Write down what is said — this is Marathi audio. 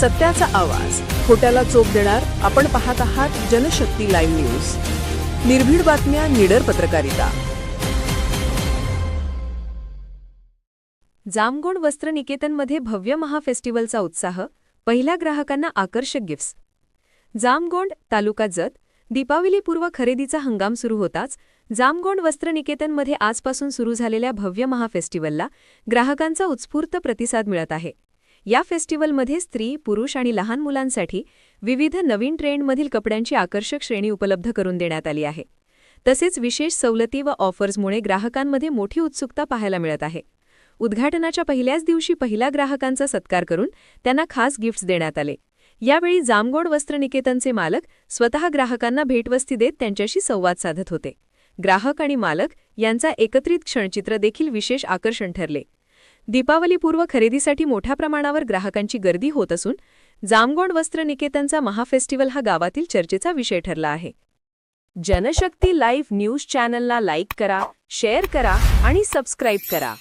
सत्याचा आवाज. खोट्याला चोप देणार आपण पाहत आहात जनशक्ती लाईव्ह न्यूज. निर्भीड बातम्या निडर पत्रकारिता. जामगोंड वस्त्र निकेतनमध्ये भव्य महाफेस्टिवलचा उत्साह पहिल्या ग्राहकांना आकर्षक गिफ्ट्स जामगोंड तालुका जत दीपावलीपूर्व खरेदीचा हंगाम सुरू होताच जामगोंड वस्त्र निकेतनमध्ये आजपासून सुरू झालेल्या भव्य महाफेस्टिवलला ग्राहकांचा उत्स्फूर्त प्रतिसाद मिळत आहे. या फेस्टिवलमध्ये स्त्री पुरुष आणि लहान मुलांसाठी विविध नवीन ट्रेंडमधील कपड्यांची आकर्षक श्रेणी उपलब्ध करून देण्यात आली आहे. तसेच विशेष सवलती व ऑफर्समुळे ग्राहकांमध्ये मोठी उत्सुकता पाहायला मिळत आहे. उद्घाटनाच्या पहिल्याच दिवशी पहिला ग्राहकांचा सत्कार करून त्यांना खास गिफ्ट्स देण्यात आले. यावेळी जामगोड वस्त्र निकेतनचे मालक स्वतः ग्राहकांना भेटवस्ती देत त्यांच्याशी संवाद साधत होते. ग्राहक आणि मालक यांचा एकत्रित क्षणचित्र देखील विशेष आकर्षण ठरले. दीपावलीपूर्व खरेदीसाठी मोठ्या प्रमाणावर ग्राहकांची गर्दी होत असून जामगोंड वस्त्र निकेतनचा महाफेस्टिवल हा गावातील चर्चेचा विषय ठरला आहे. जनशक्ती लाईव्ह न्यूज चॅनलला लाईक करा शेअर करा आणि सबस्क्राईब करा.